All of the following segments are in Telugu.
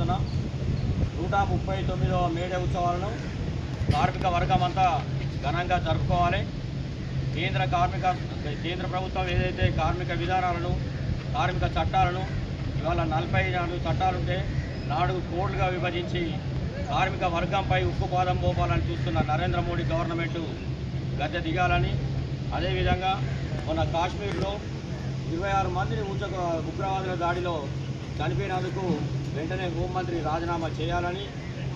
చేస్తున్న నూట ముప్పై తొమ్మిదవ మేడే ఉత్సవాలను కార్మిక వర్గం అంతా ఘనంగా జరుపుకోవాలి. కేంద్ర కార్మిక కేంద్ర ప్రభుత్వం ఏదైతే కార్మిక విధానాలను కార్మిక చట్టాలను ఇవాళ నలభై నాలుగు చట్టాలుంటే నాలుగు కోడ్లుగా విభజించి కార్మిక వర్గంపై ఉక్కుపాదం పోపాలని చూస్తున్న నరేంద్ర మోడీ గవర్నమెంట్ గద్దె దిగాలని. అదేవిధంగా మన కాశ్మీర్లో ఇరవై ఆరు మందిని ఉచ్చ ఉగ్రవాదుల దాడిలో చనిపోయినందుకు వెంటనే హోంమంత్రి రాజీనామా చేయాలని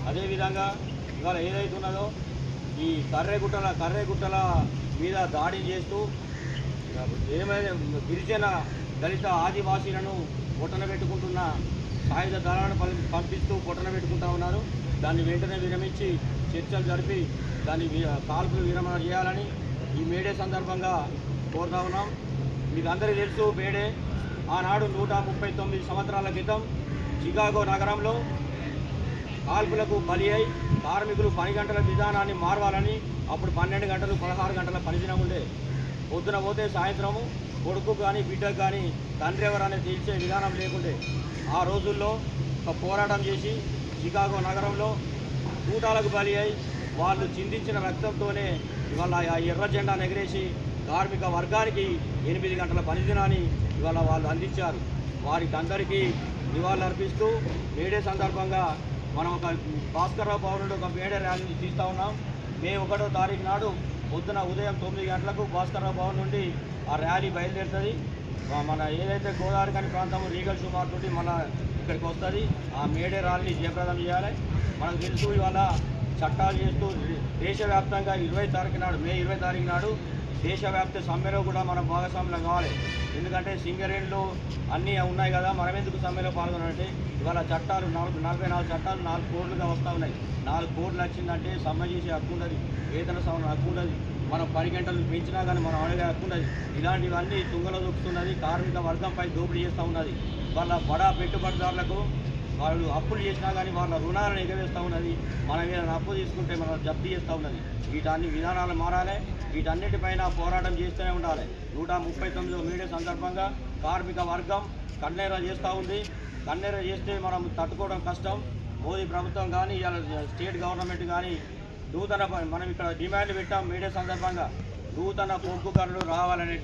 అదేవిధంగా ఇవాళ ఏదైతే ఉన్నదో ఈ కర్రేగుట్టల కర్రేగుట్టల మీద దాడి చేస్తూ ఏమైనా గిరిజన దళిత ఆదివాసీలను పొట్టన పెట్టుకుంటున్న సాయుధ దళాలను పంపిస్తూ పొట్టన పెట్టుకుంటా ఉన్నారు. దాన్ని వెంటనే విరమించి చర్చలు జరిపి దాన్ని కాల్పులు విరమణ చేయాలని ఈ మేడే సందర్భంగా కోరుతా ఉన్నాం. మీకు అందరికీ తెలుసు మేడే ఆనాడు నూట ముప్పై తొమ్మిది సంవత్సరాల క్రితం చికాగో నగరంలో కాల్పులకు బలి అయి కార్మికులు పని గంటల విధానాన్ని మార్వాలని అప్పుడు పన్నెండు గంటలు పదహారు గంటల పనిదినం ఉండే. పొద్దున పోతే సాయంత్రము కొడుకు కానీ బిడ్డకు కానీ తండ్రి ఎవరనే తీర్చే విధానం లేకుండే. ఆ రోజుల్లో ఒక పోరాటం చేసి చికాగో నగరంలో కూటాలకు బలి అయి వాళ్ళు చిందించిన రక్తంతోనే ఇవాళ ఆ ఎర్ర జెండా ఎగరేసి కార్మిక వర్గానికి ఎనిమిది గంటల పనిదినాన్ని ఇవాళ వాళ్ళు అందించారు. వారికి అందరికీ నివాళులర్పిస్తూ మేడే సందర్భంగా మనం ఒక భాస్కర్రావు భవన్ నుండి ఒక మేడే ర్యాలీని తీస్తూ ఉన్నాం. మే ఒకటో తారీఖు నాడు పొద్దున ఉదయం తొమ్మిది గంటలకు భాస్కర్రావు భవన్ నుండి ఆ ర్యాలీ బయలుదేరుతుంది. మన ఏదైతే గోదావరి కాని ప్రాంతం రీగల్ సుమార్ నుండి మన ఇక్కడికి వస్తుంది ఆ మేడే ర్యాలీని జయప్రదం చేయాలి. మనకు తెలుసు ఇవాళ చట్టాలు చేస్తూ దేశవ్యాప్తంగా ఇరవై తారీఖు నాడు మే ఇరవై తారీఖు నాడు దేశవ్యాప్త సమ్మెలో కూడా మనం భాగస్వామ్యం కావాలి. ఎందుకంటే సింగరేణిలో అన్నీ ఉన్నాయి కదా మనం ఎందుకు సమ్మెలో పాల్గొనాలంటే ఇవాళ చట్టాలు నాలుగు నలభై నాలుగు చట్టాలు నాలుగు కోట్లుగా వస్తూ ఉన్నాయి. నాలుగు కోట్లు వచ్చిందంటే సమ్మె చేసే హక్కు ఉండదు వేతన సవరణ హక్కు ఉండదు మనం పది గంటలు పెంచినా కానీ మనం అడిగే హక్కు ఉండదు. ఇలాంటివన్నీ తుంగలో దొక్కుతున్నది కార్మిక వర్గంపై దోపిడీ చేస్తూ ఉన్నది. వాళ్ళ బడా పెట్టుబడిదారులకు వాళ్ళు అప్పులు చేసినా కానీ వాళ్ళ రుణాలను ఎగవేస్తూ ఉన్నది. మనం ఏదైనా అప్పు తీసుకుంటే మనం జప్తు చేస్తూ ఉన్నది. వీటన్ని విధానాలు మారాలి. వీటన్నిటిపైన పోరాటం చేస్తూనే ఉండాలి. నూట ముప్పై తొమ్మిదో మీడియా సందర్భంగా కార్మిక వర్గం కన్నెర చేస్తూ ఉంది. కన్నెర చేస్తే మనం తట్టుకోవడం కష్టం. మోదీ ప్రభుత్వం కానీ స్టేట్ గవర్నమెంట్ కానీ నూతన మనం ఇక్కడ డిమాండ్ పెట్టాం మీడియా సందర్భంగా. నూతన పొగ్గు గనులు రావాలనే